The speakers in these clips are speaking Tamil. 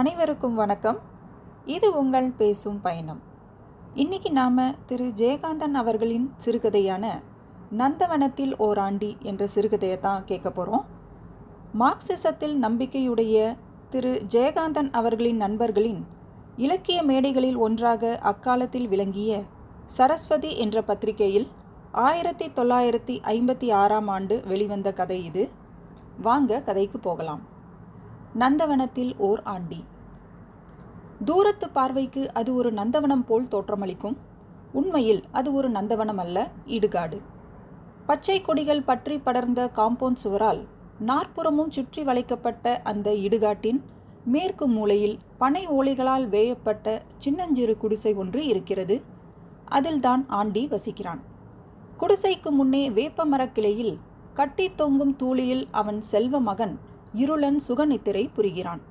அனைவருக்கும் வணக்கம். இது உங்கள் பேசும் பயணம். இன்னைக்கு நாம் திரு. ஜெயகாந்தன் அவர்களின் சிறுகதையான நந்தவனத்தில் ஓராண்டி என்ற சிறுகதையை தான் கேட்க போகிறோம் மார்க்சிசத்தில் நம்பிக்கையுடைய திரு. ஜெயகாந்தன் அவர்களின் நண்பர்களின் இலக்கிய மேடைகளில் ஒன்றாக அக்காலத்தில் விளங்கிய சரஸ்வதி என்ற பத்திரிகையில் ஆயிரத்தி தொள்ளாயிரத்தி ஐம்பத்தி ஆறாம் ஆண்டு வெளிவந்த கதை இது. வாங்க கதைக்கு போகலாம். நந்தவனத்தில் ஓர் ஆண்டி. தூரத்து பார்வைக்கு அது ஒரு நந்தவனம் போல் தோற்றமளிக்கும். உண்மையில் அது ஒரு நந்தவனம் அல்ல இடுகாடு. பச்சை கொடிகள் பற்றி படர்ந்த காம்பவுண்ட் சுவரால் நாற்புறமும் சுற்றி வளைக்கப்பட்ட அந்த இடுகாட்டின் மேற்கு மூலையில் பனை ஓலைகளால் வேயப்பட்ட சின்னஞ்சிறு குடிசை ஒன்று இருக்கிறது. அதில்தான் ஆண்டி வசிக்கிறான். குடிசைக்கு முன்னே வேப்ப மரக்கிளையில் கட்டி தொங்கும் தூளியில் அவன் செல்வ மகன் இருளன் சுகநித்திரை புரிகிறான்.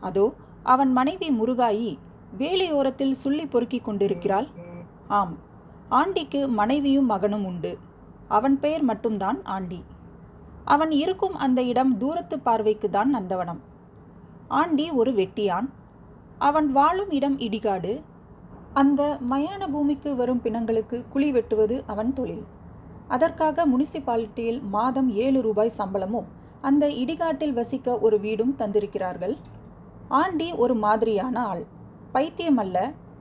அதோ அவன் மனைவி முருகாயி வேலையோரத்தில் சுள்ளி பொறுக்கிக் கொண்டிருக்கிறாள். ஆம் ஆண்டிக்கு மனைவியும் மகனும் உண்டு. அவன் பெயர் மட்டும்தான் ஆண்டி. அவன் இருக்கும் அந்த இடம் தூரத்து பார்வைக்கு தான் நந்தவனம். ஆண்டி ஒரு வெட்டியான். அவன் வாழும் இடம் இடிகாடு. அந்த மயான பூமிக்கு வரும் பிணங்களுக்கு குழி வெட்டுவது அவன் தொழில். அதற்காக முனிசிபாலிட்டியில் மாதம் ஏழு ரூபாய் சம்பளமும் அந்த இடிகாட்டில் வசிக்க ஒரு வீடும் தந்திருக்கிறார்கள். ஆண்டி ஒரு மாதிரியான ஆள். பைத்தியம் அல்ல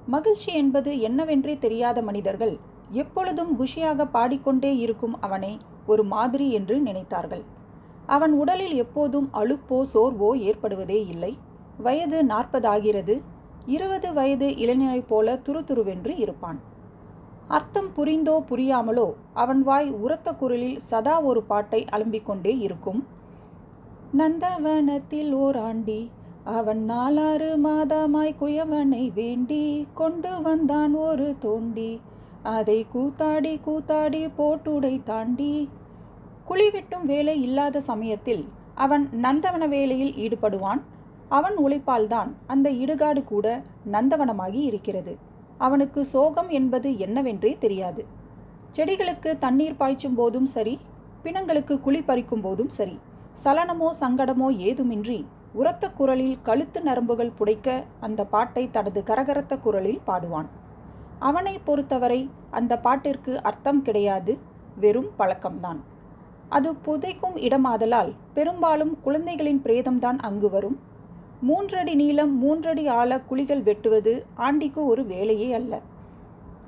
மகிழ்ச்சி என்பது என்னவென்றே தெரியாத மனிதர்கள் எப்பொழுதும் குஷியாக பாடிக்கொண்டே இருக்கும் அவனை ஒரு மாதிரி என்று நினைத்தார்கள். அவன் உடலில் எப்போதும் அழுப்போ சோர்வோ ஏற்படுவதே இல்லை. வயது நாற்பதாகிறது இருபது வயது இளைஞனைப் போல துருதுருவென்று இருப்பான். அர்த்தம் புரிந்தோ புரியாமலோ அவன் வாய் உரத்த குரலில் சதா ஒரு பாட்டை அலம்பிக்கொண்டே இருக்கும். நந்தவனத்தில் ஓராண்டி அவன் நாலாறு மாதமாய் குயவனை வேண்டி கொண்டு வந்தான் ஒரு தோண்டி. அதை கூத்தாடி கூத்தாடி போட்டுடை தாண்டி குழிவெட்டும் வேலை இல்லாத சமயத்தில் அவன் நந்தவன வேலையில் ஈடுபடுவான். அவன் உழைப்பால்தான் அந்த இடுகாடு கூட நந்தவனமாகி இருக்கிறது. அவனுக்கு சோகம் என்பது என்னவென்றே தெரியாது. செடிகளுக்கு தண்ணீர் பாய்ச்சும் போதும் சரி பிணங்களுக்கு குழி பறிக்கும் போதும் சரி. சலனமோ சங்கடமோ ஏதுமின்றி உரத்த குரலில் கழுத்து நரம்புகள் புடைக்க அந்த பாட்டை தனது கரகரத்த குரலில் பாடுவான். அவனை பொறுத்தவரை அந்த பாட்டிற்கு அர்த்தம் கிடையாது வெறும் பழக்கம்தான். அது புதைக்கும் இடமாதலால் பெரும்பாலும் குழந்தைகளின் பிரேதம்தான் அங்கு வரும். மூன்றடி நீளம் மூன்றடி ஆழ குழிகள் வெட்டுவது ஆண்டிக்கு ஒரு வேலையே அல்ல.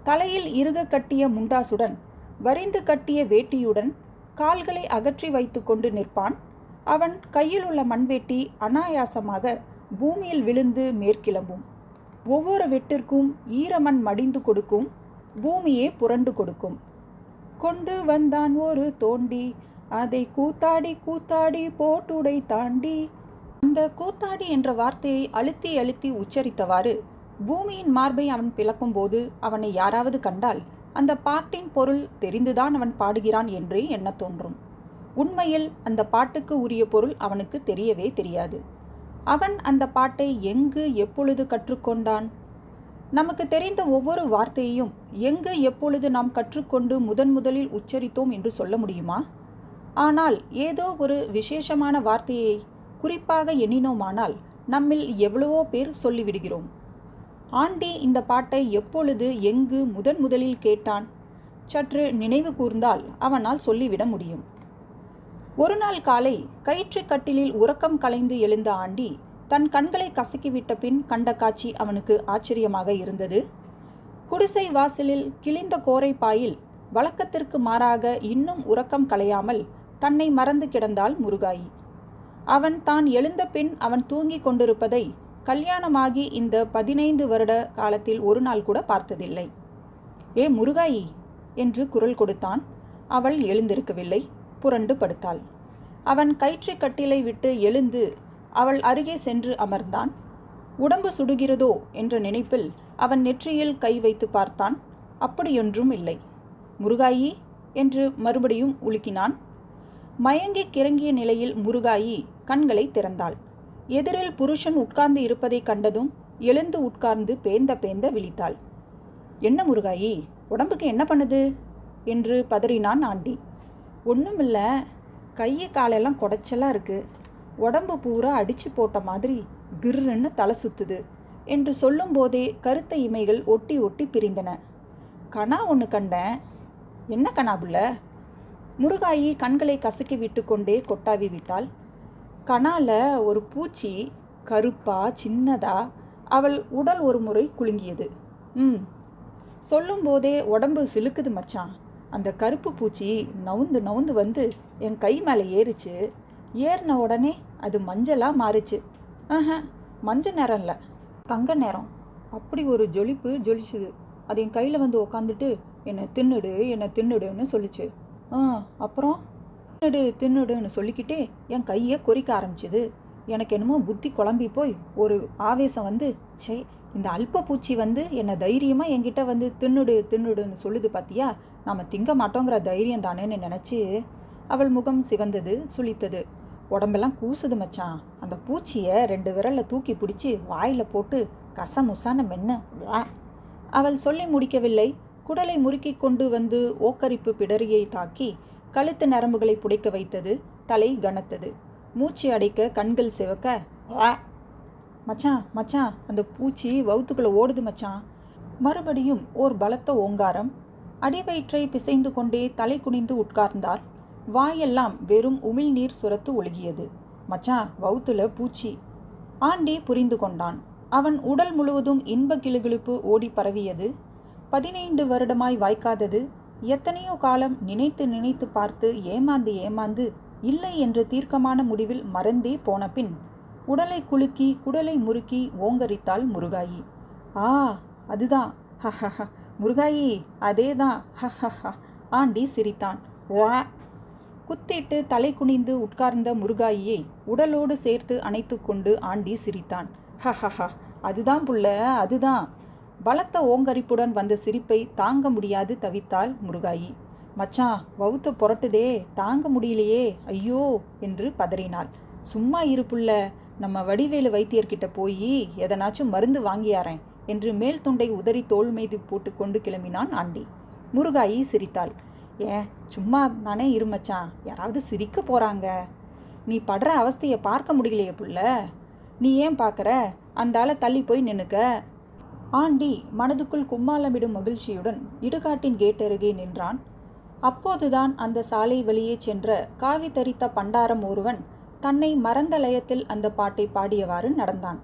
தலையில் இறுக கட்டிய முண்டாசுடன் வரிந்து கட்டிய வேட்டியுடன் கால்களை அகற்றி வைத்து கொண்டு நிற்பான் அவன் கையில் உள்ள மண்வெட்டி அனாயாசமாக பூமியில் விழுந்து மேற்கிளம்பும். ஒவ்வொரு வெட்டிற்கும் ஈரமண் மடிந்து கொடுக்கும் பூமியே புரண்டு கொடுக்கும். கொண்டு வந்தான் ஒரு தோண்டி அதை கூத்தாடி கூத்தாடி போட்டுடை தாண்டி. அந்த கூத்தாடி என்ற வார்த்தையை அழுத்தி அழுத்தி உச்சரித்தவாறு பூமியின் மார்பை அவன் பிளக்கும்போது அவனை யாராவது கண்டால் அந்த பாட்டின் பொருள் தெரிந்துதான் அவன் பாடுகிறான் என்றே எண்ணத் தோன்றும். உண்மையில் அந்த பாட்டுக்கு உரிய பொருள் அவனுக்கு தெரியவே தெரியாது. அவன் அந்த பாட்டை எங்கு எப்பொழுது கற்றுக்கொண்டான்? நமக்கு தெரிந்த ஒவ்வொரு வார்த்தையையும் எங்கு எப்பொழுது நாம் கற்றுக்கொண்டு முதன் முதலில் உச்சரித்தோம் என்று சொல்ல முடியுமா? ஆனால் ஏதோ ஒரு விசேஷமான வார்த்தையை குறிப்பாக எண்ணினோமானால் நம்மில் எவ்வளவோ பேர் சொல்லிவிடுகிறோம். ஆண்டி இந்த பாட்டை எப்பொழுது எங்கு முதன் முதலில் கேட்டான்? சற்று நினைவு கூர்ந்தால் அவனால் சொல்லிவிட முடியும். ஒரு நாள் காலை கயிற்று கட்டிலில் உறக்கம் கலைந்து எழுந்த ஆண்டி தன் கண்களை கசக்கிவிட்ட பின் கண்ட காட்சி அவனுக்கு ஆச்சரியமாக இருந்தது. குடிசை வாசலில் கிழிந்த கோரை பாயில் வழக்கத்திற்கு மாறாக இன்னும் உறக்கம் கலையாமல் தன்னை மறந்து கிடந்தாள் முருகாயி. அவன் தான் எழுந்த பின் அவன் தூங்கிக் கொண்டிருப்பதை கல்யாணமாகி இந்த பதினைந்து வருட காலத்தில் ஒரு நாள் கூட பார்த்ததில்லை. ஏ முருகாயி! என்று குரல் கொடுத்தான். அவள் எழுந்திருக்கவில்லை. புரண்டு படுத்தாள். அவன் கயிற்று கட்டிலை விட்டு எழுந்து அவள் அருகே சென்று அமர்ந்தான். உடம்பு சுடுகிறதோ? என்ற நினைப்பில் அவன் நெற்றியில் கை வைத்து பார்த்தான். அப்படியொன்றும் இல்லை. முருகாயி? என்று மறுபடியும் உலுக்கினான். மயங்கி கிறங்கிய நிலையில் முருகாயி கண்களை திறந்தாள். எதிரில் புருஷன் உட்கார்ந்து இருப்பதைக் கண்டதும் எழுந்து உட்கார்ந்து பேந்த பேந்த விழித்தாள். என்ன முருகாயி? உடம்புக்கு என்ன பண்ணுது? என்று பதறினான் ஆண்டி. ஒன்றுமில்ல கை காலையெல்லாம் குடைச்சலாக இருக்குது உடம்பு பூரா அடித்து போட்ட மாதிரி கிர்ன்னு தலை சுத்துது என்று சொல்லும்போதே கருத்த இமைகள் ஒட்டி ஒட்டி பிரிந்தன. கணா ஒன்று கண்டேன். என்ன கணா முருகாயி கண்களை கசக்கி விட்டு கொண்டே கொட்டாவி விட்டாள். கணால ஒரு பூச்சி கருப்பா சின்னதா அவள் உடல் ஒரு முறை குலுங்கியது. ம். சொல்லும்போதே உடம்பு சிலுக்குது மச்சான். அந்த கருப்பு பூச்சி நவுந்து நவுந்து வந்து என் கை மேலே ஏறிச்சு. ஏறின உடனே அது மஞ்சளாக மாறுச்சு. ஆஹா மஞ்சள் நேரம் இல்லை தங்க நேரம். அப்படி ஒரு ஜொலிப்பு ஜொலிச்சுது. அது என் கையில் வந்து உக்காந்துட்டு என்னை தின்னுடு என்னை தின்னுடுன்னு சொல்லிச்சு. ஆ அப்புறம்? தின்னுடு தின்னுடுன்னு சொல்லிக்கிட்டே என் கையை கொறிக்க ஆரம்பிச்சுது. எனக்கு என்னமோ புத்தி குழம்பி போய் ஒரு ஆவேசம் வந்து சே இந்த அல்ப பூச்சி வந்து என்னை தைரியமாக என்கிட்ட வந்து தின்னுடு தின்னுடுன்னு சொல்லுது பார்த்தியா நாம் திங்க மாட்டோங்கிற தைரியம் தானேன்னு நினச்சி அவள் முகம் சிவந்தது சுளித்தது. உடம்பெல்லாம் கூசுது மச்சான். அந்த பூச்சியை ரெண்டு விரலில் தூக்கி பிடிச்சி வாயில் போட்டு கசமுசான மென்ன அவள் சொல்லி முடிக்கவில்லை. குடலை முறுக்கி கொண்டு வந்து ஓக்கரிப்பு பிடரியை தாக்கி கழுத்து நரம்புகளை புடைக்க வைத்தது தலை கனத்தது. மூச்சு அடைக்க கண்கள் சிவக்க மச்சான் மச்சான் அந்த பூச்சி வவுத்துக்குள்ளே ஓடுது மச்சான். மறுபடியும் ஓர் பலத்த ஓங்காரம் அடிவயிற்றை பிசைந்து கொண்டே தலை குனிந்து உட்கார்ந்தார். வாயெல்லாம் வெறும் உமிழ்நீர் சுரத்து ஒழுகியது. மச்சான் வவுத்துல பூச்சி. ஆண்டி புரிந்து கொண்டான். அவன் உடல் முழுவதும் இன்ப கிளுகிழுப்பு ஓடி பரவியது. பதினைந்து வருடமாய் வாய்க்காதது. எத்தனையோ காலம் நினைத்து நினைத்து பார்த்து ஏமாந்து ஏமாந்து இல்லை என்ற தீர்க்கமான முடிவில் மறந்தே போன பின் உடலை குலுக்கி குடலை முறுக்கி ஓங்கரித்தாள் முருகாயி. ஆ அதுதான். ஹஹஹ. முருகாயி அதேதான் ஹஹஹ ஆண்டி சிரித்தான். வா. குத்திட்டு தலை குனிந்து உட்கார்ந்த முருகாயியை உடலோடு சேர்த்து அணைத்து கொண்டு ஆண்டி சிரித்தான். ஹஹஹா அதுதான் புள்ள அதுதான். பலத்த ஓங்கரிப்புடன் வந்த சிரிப்பை தாங்க முடியாது தவித்தாள் முருகாயி. மச்சான் வவுத்த புரட்டுதே தாங்க முடியலையே ஐயோ என்று பதறினாள். சும்மா இருப்புள்ள நம்ம வடிவேலு வைத்தியர்கிட்ட போய் எதனாச்சும் மருந்து வாங்கியாரேன். என்று மேல் துண்டை உதறி தோள் மீது போட்டுக்கொண்டு கிளம்பினான் ஆண்டி. முருகாயி சிரித்தாள். ஏ சும்மா தானே இருமச்சான் யாராவது சிரிக்க போகிறாங்க நீ படுற அவஸ்தையை பார்க்க முடியலையே புள்ள. நீ ஏன் பார்க்குற? அந்தால தள்ளி போய் நின்னுக்க. ஆண்டி மனதுக்குள் கும்மாளமிடும் மகிழ்ச்சியுடன் இடுகாட்டின் கேட் அருகே நின்றான். அப்போதுதான் அந்த சாலை வழியே சென்ற காவி தரித்த பண்டாரம் ஒருவன் தன்னை மறந்த லயத்தில் அந்த பாட்டை பாடியவாறு நடந்தான்.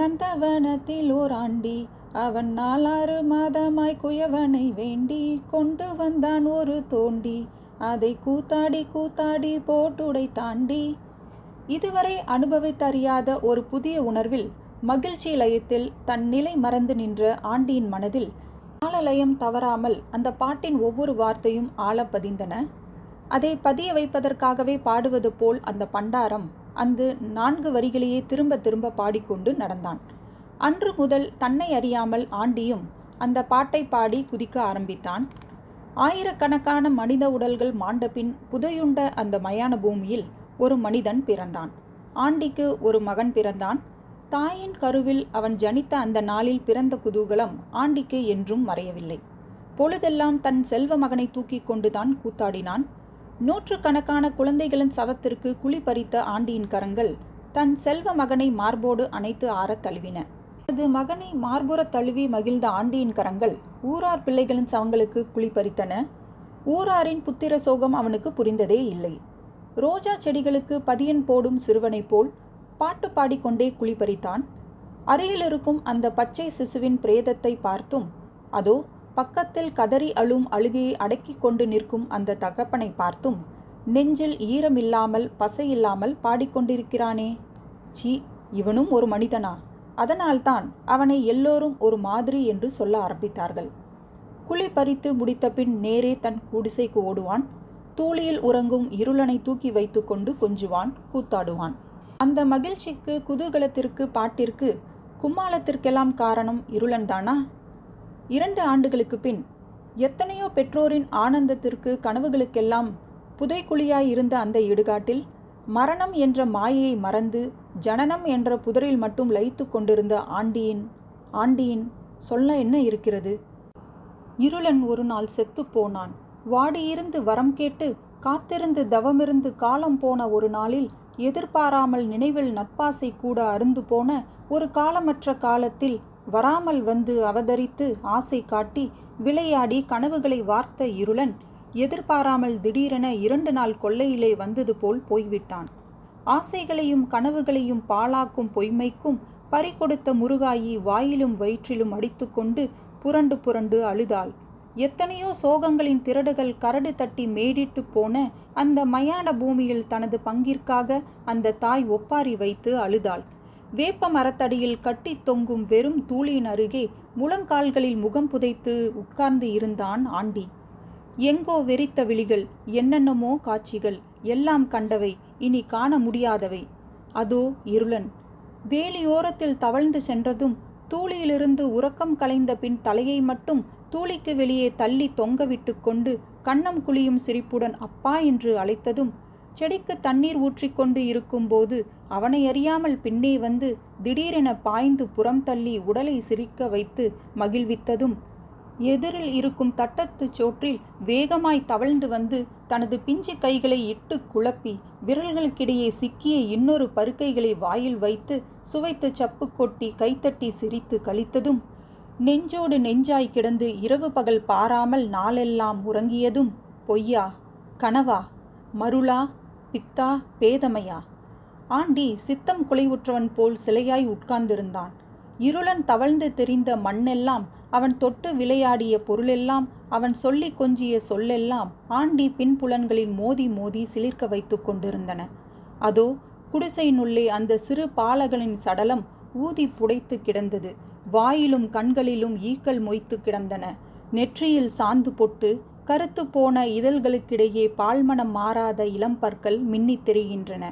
நந்தவனத்தில் ஓர் ஆண்டி. அவன் நாலாறு மாதமாய் குயவனை வேண்டி கொண்டு வந்தான் ஒரு தோண்டி. அதை கூத்தாடி கூத்தாடி போட்டுடை தாண்டி. இதுவரை அனுபவித்தறியாத ஒரு புதிய உணர்வில் மகிழ்ச்சி லயத்தில் தன் நிலை மறந்து நின்ற ஆண்டியின் மனதில் ஆளலயம் தவறாமல் அந்த பாட்டின் ஒவ்வொரு வார்த்தையும் ஆழ பதிந்தன அதை பதிய வைப்பதற்காகவே பாடுவது போல் அந்த பண்டாரம் அந்த நான்கு வரிகளையே திரும்ப திரும்ப பாடிக்கொண்டு நடந்தான். அன்று முதல் தன்னை அறியாமல் ஆண்டியும் அந்த பாட்டை பாடி குதிக்க ஆரம்பித்தான். ஆயிரக்கணக்கான மனித உடல்கள் மாண்டபின் புதையுண்ட அந்த மயான பூமியில் ஒரு மனிதன் பிறந்தான். ஆண்டிக்கு ஒரு மகன் பிறந்தான். தாயின் கருவில் அவன் ஜனித்த அந்த நாளில் பிறந்த குதூகலம் ஆண்டிக்கு என்றும் மறையவில்லை. பொழுதெல்லாம் தன் செல்வ மகனை தூக்கி கொண்டுதான் கூத்தாடினான். நூற்றுக்கணக்கான குழந்தைகளின் சவத்திற்கு குழி பறித்த ஆண்டியின் கரங்கள் தன் செல்வ மகனை மார்போடு அணைத்து ஆறத் தழுவின. தனது மகனை மார்புறத் தழுவி மகிழ்ந்த ஆண்டியின் கரங்கள் ஊரார் பிள்ளைகளின் சவங்களுக்கு குழி பறித்தன. ஊராரின் புத்திர சோகம் அவனுக்கு புரிந்ததே இல்லை. ரோஜா செடிகளுக்கு பதியன் போடும் சிறுவனைப் போல் பாட்டு பாடிக்கொண்டே குழி பறித்தான். அருகிலிருக்கும் அந்த பச்சை சிசுவின் பிரேதத்தை பார்த்தும் அதோ பக்கத்தில் கதறி அழும் அழுகையை அடக்கி கொண்டு நிற்கும் அந்த தகப்பனை பார்த்தும் நெஞ்சில் ஈரமில்லாமல் பசையில்லாமல் பாடிக்கொண்டிருக்கிறானே. சீ இவனும் ஒரு மனிதனா? அதனால்தான் அவனை எல்லோரும் ஒரு மாதிரி என்று சொல்ல ஆரம்பித்தார்கள். குழி பறித்து முடித்த பின் நேரே தன் குடிசைக்கு ஓடுவான். தூளியில் உறங்கும் இருளனை தூக்கி வைத்துக்கொண்டு கொஞ்சுவான் கூத்தாடுவான். அந்த மகிழ்ச்சிக்கு குதூகலத்திற்கு பாட்டிற்கு கும்மாளத்திற்கெல்லாம் காரணம் இருளன்தானா? இரண்டு ஆண்டுகளுக்கு பின் எத்தனையோ பெற்றோரின் ஆனந்தத்திற்கு கனவுகளுக்கெல்லாம் புதைக்குழியாய் இருந்த அந்த இடுகாட்டில் மரணம் என்ற மாயையை மறந்து ஜனனம் என்ற புதரில் மட்டும் லயித்து கொண்டிருந்த ஆண்டியின் ஆண்டியின் சொல்ல என்ன இருக்கிறது? இருளன் ஒரு நாள் செத்துப் போனான். வாடியிருந்து வரம் கேட்டு காத்திருந்து தவமிருந்து காலம் போன ஒரு நாளில் எதிர்பாராமல் நினைவில் நட்பாசை கூட அருந்து போன ஒரு காலமற்ற காலத்தில் வராமல் வந்து அவதரித்து ஆசை காட்டி விளையாடி கனவுகளை வார்த்த இருளன் எதிர்பாராமல் திடீரென இரண்டு நாள் கொள்ளையிலே வந்தது போல் போய்விட்டான். ஆசைகளையும் கனவுகளையும் பாழாக்கும் பொய்மைக்கும் பறிகொடுத்த முருகாயி வாயிலும் வயிற்றிலும் அடித்துக்கொண்டு புரண்டு புரண்டு அழுதாள். எத்தனையோ சோகங்களின் திரடுகள் கரடு தட்டி மேடிட்டு போன அந்த மயான பூமியில் தனது பங்கிற்காக அந்த தாய் ஒப்பாரி வைத்து அழுதாள். வேப்ப மரத்தடியில் கட்டி தொங்கும் வெறும் தூளியின் அருகே முழங்கால்களில் முகம் புதைத்து உட்கார்ந்து இருந்தான் ஆண்டி. எங்கோ வெறித்த விழிகள் என்னென்னமோ காட்சிகள் எல்லாம் கண்டவை இனி காண முடியாதவை. அதோ இருளன். வேலியோரத்தில் தவழ்ந்து சென்றதும் தூளியிலிருந்து உறக்கம் கலைந்த பின் தலையை மட்டும் தூளிக்கு வெளியே தள்ளி தொங்கவிட்டு கொண்டு கண்ணம் குழியும் சிரிப்புடன் அப்பா என்று அழைத்ததும் செடிக்கு தண்ணீர் ஊற்றிக்கொண்டு இருக்கும்போது அவனை அறியாமல் பின்னே வந்து திடீரென பாய்ந்து புறம் தள்ளி உடலை சிரிக்க வைத்து மகிழ்வித்ததும் எதிரில் இருக்கும் தட்டத்துச் சோற்றில் வேகமாய் தவழ்ந்து வந்து தனது பிஞ்சு கைகளை இட்டு குழப்பி விரல்களுக்கிடையே சிக்கிய இன்னொரு பருக்கைகளை வாயில் வைத்து சுவைத்து சப்பு கொட்டி கைத்தட்டி சிரித்து கழித்ததும் நெஞ்சோடு நெஞ்சாய் கிடந்து இரவு பகல் பாராமல் நாளெல்லாம் உறங்கியதும் பொய்யா கனவா மருளா பித்தா பேதமையா? ஆண்டி சித்தம் குலைவுற்றவன் போல் சிலையாய் உட்கார்ந்திருந்தான். இருளன் தவழ்ந்து தெரிந்த மண்ணெல்லாம் அவன் தொட்டு விளையாடிய பொருளெல்லாம் அவன் சொல்லி கொஞ்சிய சொல்லெல்லாம் ஆண்டி பின்புலன்களில் மோதி மோதி சிலிர்க்க வைத்து கொண்டிருந்தன. அதோ குடிசையினுள்ளே அந்த சிறு பாலகனின் சடலம் ஊதி புடைத்து கிடந்தது. வாயிலும் கண்களிலும் ஈக்கள் மொய்த்து கிடந்தன. நெற்றியில் சாந்து பொட்டு கருத்து போன இதழ்களுக்கிடையே பால்மனம் மாறாத இளம்பற்கள் மின்னித் தெரிகின்றன.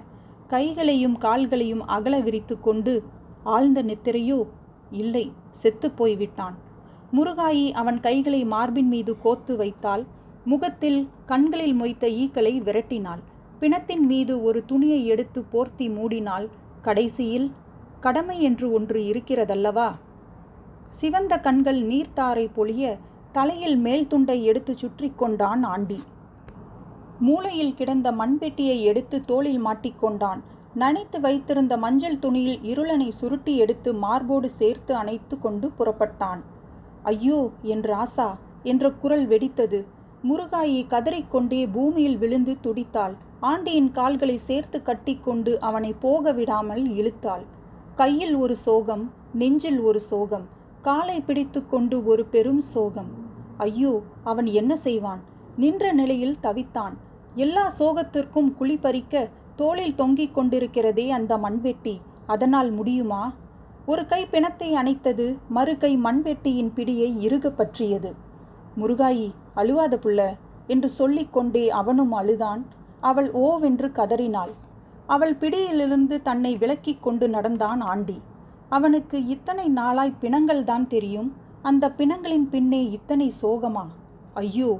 கைகளையும் கால்களையும் அகல விரித்து கொண்டு ஆழ்ந்த நித்திரையோ இல்லை செத்துப்போய் விட்டான் முருகாயி அவன் கைகளை மார்பின் மீது கோத்து வைத்தால் முகத்தில் கண்களில் மொய்த்த ஈக்களை விரட்டினாள். பிணத்தின் மீது ஒரு துணியை எடுத்து போர்த்தி மூடினால் கடைசியில் கடமை என்று ஒன்று இருக்கிறதல்லவா சிவந்த கண்கள் நீர்த்தாரை பொழிய தலையில் மேல் துண்டை எடுத்து சுற்றி கொண்டான் ஆண்டி. மூளையில் கிடந்த மண்பெட்டியை எடுத்து தோளில் மாட்டிக்கொண்டான் நனைத்து வைத்திருந்த மஞ்சள் துணியில் இருளனை சுருட்டி எடுத்து மார்போடு சேர்த்து அணைத்து கொண்டு புறப்பட்டான். ஐயோ என் ராசா என்ற குரல் வெடித்தது. முருகாயி கதறிக்கொண்டே பூமியில் விழுந்து துடித்தாள். ஆண்டியின் கால்களை சேர்த்து கட்டிக்கொண்டு அவனை போக விடாமல் இழுத்தாள். கையில் ஒரு சோகம் நெஞ்சில் ஒரு சோகம் காலை பிடித்து கொண்டு ஒரு பெரும் சோகம். ஐயோ அவன் என்ன செய்வான்? நின்ற நிலையில் தவித்தான். எல்லா சோகத்திற்கும் குழிபறிக்க தோளில் தொங்கிக் கொண்டிருக்கிறதே அந்த மண்வெட்டி. அதனால் முடியுமா? ஒரு கை பிணத்தை அணைத்தது மறு கை மண்வெட்டியின் பிடியை இறுக பற்றியது. முருகாயி அழுவாத புள்ள என்று சொல்லிக்கொண்டே அவனும் அழுதான். அவள் ஓவென்று கதறினாள். அவள் பிடியிலிருந்து தன்னை விலக்கிக் கொண்டு நடந்தான் ஆண்டி. அவனுக்கு இத்தனை நாளாய் பிணங்கள் தான் தெரியும். அந்த பிணங்களின் பின்னே இத்தனை சோகமா? ஐயோ!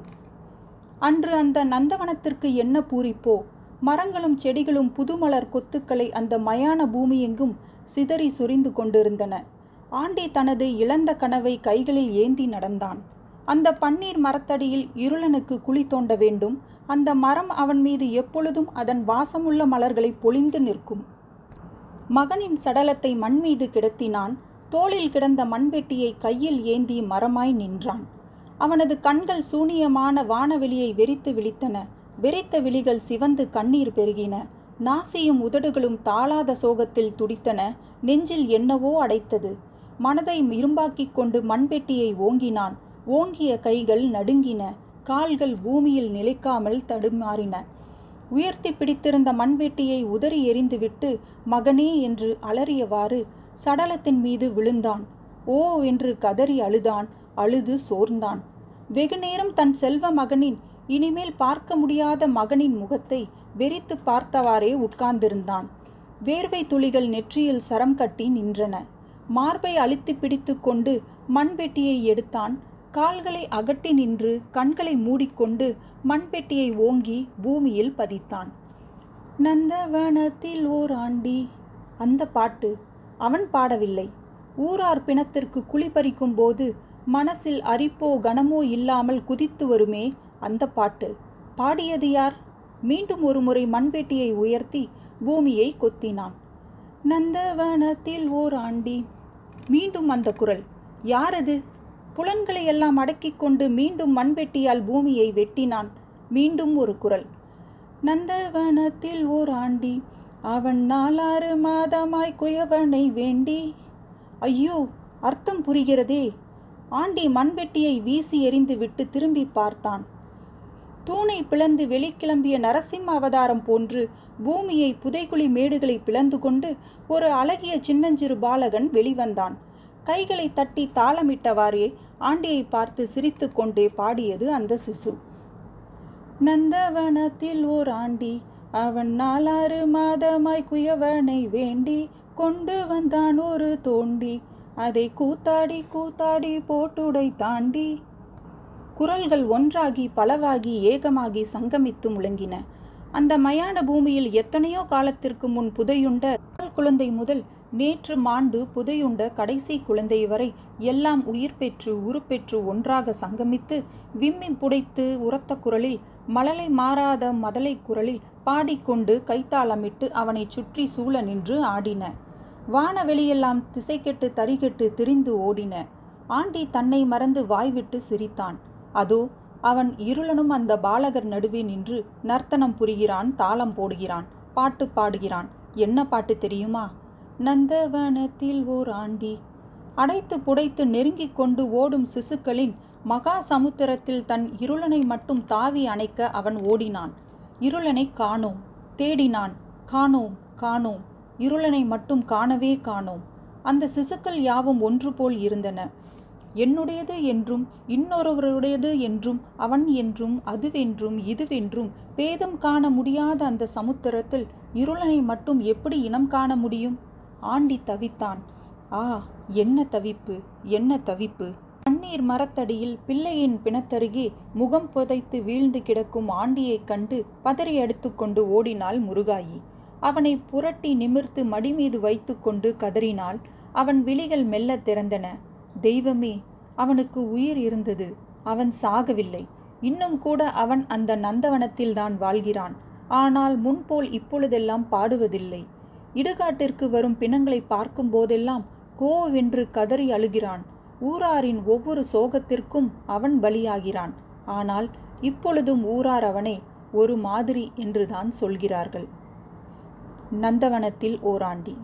அன்று அந்த நந்தவனத்திற்கு என்ன பூரிப்போ? மரங்களும் செடிகளும் புதுமலர் கொத்துக்களை அந்த மயான பூமியெங்கும் சிதறி சுரிந்து கொண்டிருந்தன. ஆண்டி தனது இழந்த கனவை கைகளில் ஏந்தி நடந்தான். அந்த பன்னீர் மரத்தடியில் இருளனுக்கு குழி தோண்ட வேண்டும். அந்த மரம் அவன் மீது எப்பொழுதும் அதன் வாசமுள்ள மலர்களை பொழிந்து நிற்கும். மகனின் சடலத்தை மண் மீது கிடத்தினான். தோளில் கிடந்த மண்வெட்டியை கையில் ஏந்தி மரமாய் நின்றான். அவனது கண்கள் சூனியமான வானவெளியை வெறித்து விழித்தன. வெறித்த விழிகள் சிவந்து கண்ணீர் பெருகின. நாசியும் உதடுகளும் தாளாத சோகத்தில் துடித்தன. நெஞ்சில் என்னவோ அடைத்தது. மனதை இரும்பாக்கிக் கொண்டு மண்வெட்டியை ஓங்கினான். ஓங்கிய கைகள் நடுங்கின. கால்கள் பூமியில் நிலைக்காமல் தடுமாறின. உயர்த்தி பிடித்திருந்த மண்வெட்டியை உதறி எறிந்துவிட்டு மகனே என்று அலறியவாறு சடலத்தின் மீது விழுந்தான். ஓ என்று கதறி அழுதான் அழுது சோர்ந்தான். வெகுநேரம் தன் செல்வ மகனின் இனிமேல் பார்க்க முடியாத மகனின் முகத்தை வெறித்து பார்த்தவாறே உட்கார்ந்திருந்தான். வேர்வை துளிகள் நெற்றியில் சரம் கட்டி நின்றன. மார்பை அழுத்தி பிடித்து கொண்டு மண்வெட்டியை எடுத்தான். கால்களை அகட்டி நின்று கண்களை மூடிக்கொண்டு மண்பெட்டியை ஓங்கி பூமியில் பதித்தான். நந்தவனத்தில் ஓர் ஆண்டி அந்த பாட்டு அவன் பாடவில்லை. ஊரார் பிணத்திற்கு குளிபறிக்கும் போது மனசில் அரிப்போ கனமோ இல்லாமல் குதித்து வருமே அந்த பாட்டு. பாடியது யார்? மீண்டும் ஒரு முறை மண்வெட்டியை உயர்த்தி பூமியை கொத்தினான். நந்தவனத்தில் ஓர் ஆண்டி. மீண்டும் அந்த குரல். யாரது புலன்களை எல்லாம் அடக்கிக் கொண்டு மீண்டும் மண்வெட்டியால் பூமியை வெட்டினான். மீண்டும் ஒரு குரல். நந்தவனத்தில் ஓர் ஆண்டி. அவன் நாலாறு மாதமாய் குயவனை வேண்டி ஐயோ அர்த்தம் புரிகிறதே. ஆண்டி மண்வெட்டியை வீசி எறிந்துவிட்டு திரும்பி பார்த்தான். தூணை பிளந்து வெளிக்கிளம்பிய நரசிம்ம அவதாரம் போன்று பூமியை புதைகுழி மேடுகளை பிளந்து கொண்டு ஒரு அழகிய சின்னஞ்சிறு பாலகன் வெளிவந்தான். கைகளை தட்டி தாளமிட்டவாறே ஆண்டியை பார்த்து சிரித்துக்கொண்டே பாடியது அந்த சிசு. நந்தவனத்தில் ஓர் ஆண்டி அவன் நாலாறு மாதமாய் குயவனை வேண்டி கொண்டு வந்தான் ஒரு தோண்டி. அதை கூத்தாடி கூத்தாடி போட்டுடை தாண்டி. குரல்கள் ஒன்றாகி பலவாகி ஏகமாகி சங்கமித்து முழங்கின. அந்த மயான பூமியில் எத்தனையோ காலத்திற்கு முன் புதையுண்ட குழந்தை முதல் நேற்று மாண்டு புதையுண்ட கடைசி குழந்தை வரை எல்லாம் உயிர் பெற்று உருப்பெற்று ஒன்றாக சங்கமித்து விம்மி புடைத்து உரத்த குரலில் மழலை மாறாத மதலை குரலில் பாடிக்கொண்டு கைத்தாளமிட்டு அவனை சுற்றி சூழ நின்று ஆடின. வானவெளியெல்லாம் திசைக்கெட்டு தறிகெட்டு திரிந்து ஓடின. ஆண்டி தன்னை மறந்து வாய்விட்டு சிரித்தான். அதோ அவன் இருளனும் அந்த பாலகர் நடுவே நின்று நர்த்தனம் புரிகிறான் தாளம் போடுகிறான் பாட்டு பாடுகிறான். என்ன பாட்டு தெரியுமா? நந்தவனத்தில் ஓர் ஆண்டி. அடைத்து புடைத்து நெருங்கிக் கொண்டு ஓடும் சிசுக்களின் மகா சமுத்திரத்தில் தன் இருளனை மட்டும் தாவி அணைக்க அவன் ஓடினான். இருளனை காணோம் தேடினான். காணோம் காணோம். இருளனை மட்டும் காணவே காணோம். அந்த சிசுக்கள் யாவும் ஒன்று போல் இருந்தன. என்னுடையது என்றும் இன்னொருவருடையது என்றும் அவன் என்றும் அதுவென்றும் இதுவென்றும் பேதம் காண முடியாத அந்த சமுத்திரத்தில் இருளனை மட்டும் எப்படி இனம் காண முடியும்? ஆண்டி தவித்தான். ஆ என்ன தவிப்பு என்ன தவிப்பு? தண்ணீர் மரத்தடியில் பிள்ளையின் பிணத்தருகே முகம் புதைத்து வீழ்ந்து கிடக்கும் ஆண்டியைக் கண்டு பதறி எடுத்துக்கொண்டு ஓடினாள் முருகாயி. அவனை புரட்டி நிமிர்த்து மடிமீது வைத்துக்கொண்டு கதறினாள். அவன் விழிகள் மெல்ல திறந்தன. தெய்வமே அவனுக்கு உயிர் இருந்தது. அவன் சாகவில்லை. இன்னும் கூட அவன் அந்த நந்தவனத்தில்தான் வாழ்கிறான். ஆனால் முன்போல் இப்பொழுதெல்லாம் பாடுவதில்லை. இடுகாட்டிற்கு வரும் பிணங்களை பார்க்கும் போதெல்லாம் கோவென்று கதறி அழுகிறான். ஊராரின் ஒவ்வொரு சோகத்திற்கும் அவன் பலியாகிறான். ஆனால் இப்பொழுதும் ஊரார் அவனை ஒரு மாதிரி என்றுதான் சொல்கிறார்கள். நந்தவனத்தில் ஓராண்டி.